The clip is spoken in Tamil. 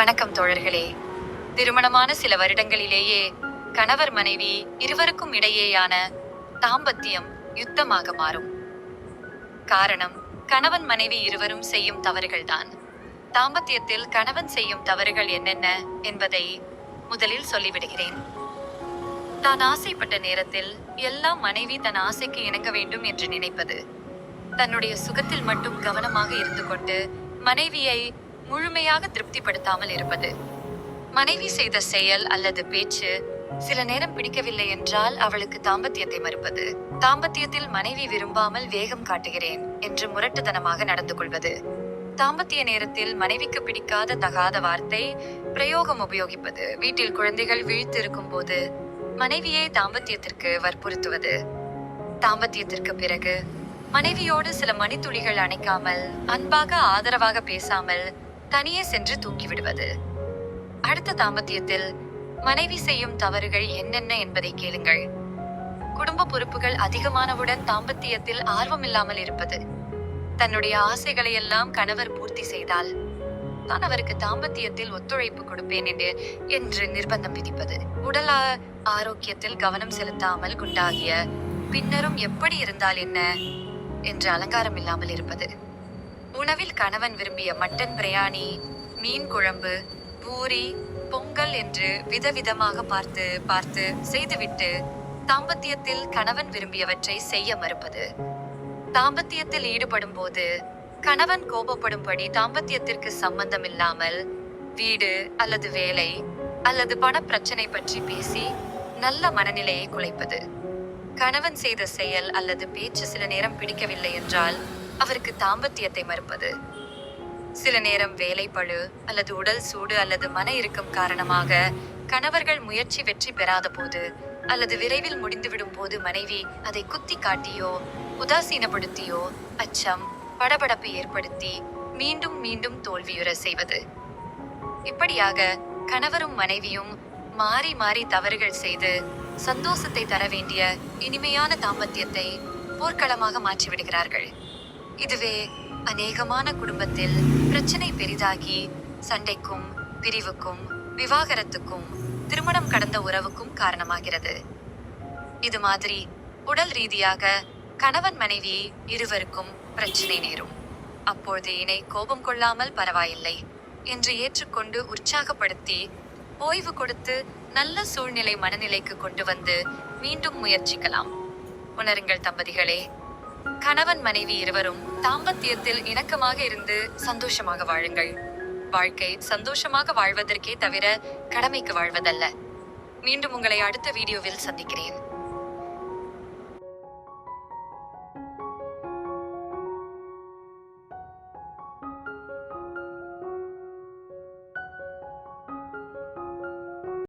வணக்கம் தோழர்களே. திருமணமான சில வருடங்களிலேயே கணவர் மனைவி இருவருக்கும் இடையேயான தாம்பத்தியம் யுத்தமாக மாறும். காரணம் கணவன் மனைவி இருவரும் செய்யும் தவறுகள்தான். தாம்பத்தியத்தில் கணவன் செய்யும் தவறுகள் என்னென்ன என்பதை முதலில் சொல்லிவிடுகிறேன். தான் ஆசைப்பட்ட நேரத்தில் எல்லாம் மனைவி தன் ஆசைக்கு இணங்க வேண்டும் என்று நினைப்பது தன்னுடைய சுகத்தில் மட்டும் கவனமாக இருந்து கொண்டு மனைவியை முழுமையாக திருப்திப்படுத்தாமல் இருப்பது. மனைவி செய்த செயல் அல்லது பேச்சு சில நேரம் பிடிக்கவில்லை என்றால் அவளுக்கு தாம்பத்தியத்தை மறுப்பது. தாம்பத்தியத்தில் மனைவி விரும்பாமல் வேகம் காட்டுகிறேன் என்று முரட்டுத்தனமாக நடந்து கொள்வது. தாம்பத்திய நேரத்தில் மனைவிக்கு பிடிக்காத தகாத வார்த்தை பிரயோகம் உபயோகிப்பது. வீட்டில் குழந்தைகள் விழித்திருக்கும் போது மனைவியை தாம்பத்தியத்திற்கு வற்புறுத்துவது. தாம்பத்தியத்திற்கு பிறகு மனைவியோடு சில மணித்துளிகள் அணைக்காமல் அன்பாக ஆதரவாக பேசாமல் தனியே சென்று தூங்கிவிடுவது. அடுத்த தாம்பத்தியத்தில் மனைவி செய்யும் தவறுகள் என்னென்ன என்பதை கேளுங்கள். குடும்ப பொறுப்புகள் அதிகமானவுடன் தாம்பத்தியத்தில் ஆர்வமில்லாமல் இருப்பது. தன்னுடைய ஆசைகளை எல்லாம் கணவர் பூர்த்தி செய்தால் நான் அவருக்கு தாம்பத்தியத்தில் ஒத்துழைப்பு கொடுப்பேன் என்று என்று நிர்பந்தம் விதிப்பது. உடல் ஆ- ஆரோக்கியத்தில் கவனம் செலுத்தாமல் குண்டாகிய பின்னரும் எப்படி இருந்தால் என்ன? என்று அலங்காரம் இல்லாமல் இருப்பது. உணவில் கணவன் விரும்பிய மட்டன் பிரியாணி மீன் குழம்பு பூரி பொங்கல் என்று விதவிதமாக பார்த்து பார்த்து செய்துவிட்டு தாம்பத்தியத்தில் கணவன் விரும்பியவற்றை செய்ய மறுப்பது. தாம்பத்தியத்தில் ஈடுபடும் போது கணவன் கோபப்படும்படி தாம்பத்தியத்திற்கு சம்பந்தம் இல்லாமல் வீடு அல்லது வேலை அல்லது பண பிரச்சனை பற்றி பேசி நல்ல மனநிலையை குலைப்பது. கணவன் செய்த செயல் அல்லது பேச்சு சில நேரம் பிடிக்கவில்லை என்றால் அவருக்கு தாம்பத்தியத்தை மறுப்பது. சில நேரம் வேலை பழு அல்லது உடல் சூடு அல்லது மன இறுக்கம் காரணமாக கணவர்கள் முயற்சி வெற்றி பெறாத போது அல்லது விரைவில் முடிந்துவிடும் போது மனைவி அதை குத்தி காட்டியோ உதாசீனப்படுத்தியோ அச்சம் படபடப்பு ஏற்படுத்தி மீண்டும் மீண்டும் தோல்வியுற செய்வது. இப்படியாக கணவரும் மனைவியும் மாறி மாறி தவறுகள் செய்து சந்தோஷத்தை தர வேண்டிய இனிமையான தாம்பத்தியத்தை போர்க்களமாக மாற்றிவிடுகிறார்கள். இதுவே அநேகமான குடும்பத்தில் பிரச்சனை பெரிதாகி சண்டைக்கும் பிரிவுக்கும் விவாகரத்துக்கும் திருமணம் கடந்த உறவுக்கும் காரணமாகிறது. இது மாதிரி உடல் ரீதியாக கணவன் மனைவி இருவருக்கும் பிரச்சனை நேரும். அப்பொழுது இணை கோபம் கொள்ளாமல் பரவாயில்லை என்று ஏற்றுக்கொண்டு உற்சாகப்படுத்தி ஓய்வு கொடுத்து நல்ல சூழ்நிலை மனநிலைக்கு கொண்டு வந்து மீண்டும் முயற்சிக்கலாம். உணருங்கள் தம்பதிகளே. கணவன் மனைவி இருவரும் தாம்பத்தியத்தில் இணக்கமாக இருந்து சந்தோஷமாக வாழுங்கள். வாழ்க்கை சந்தோஷமாக வாழ்வதற்கே தவிர கடமைக்கு வாழ்வதல்ல. மீண்டும் உங்களை அடுத்த வீடியோவில் சந்திக்கிறேன்.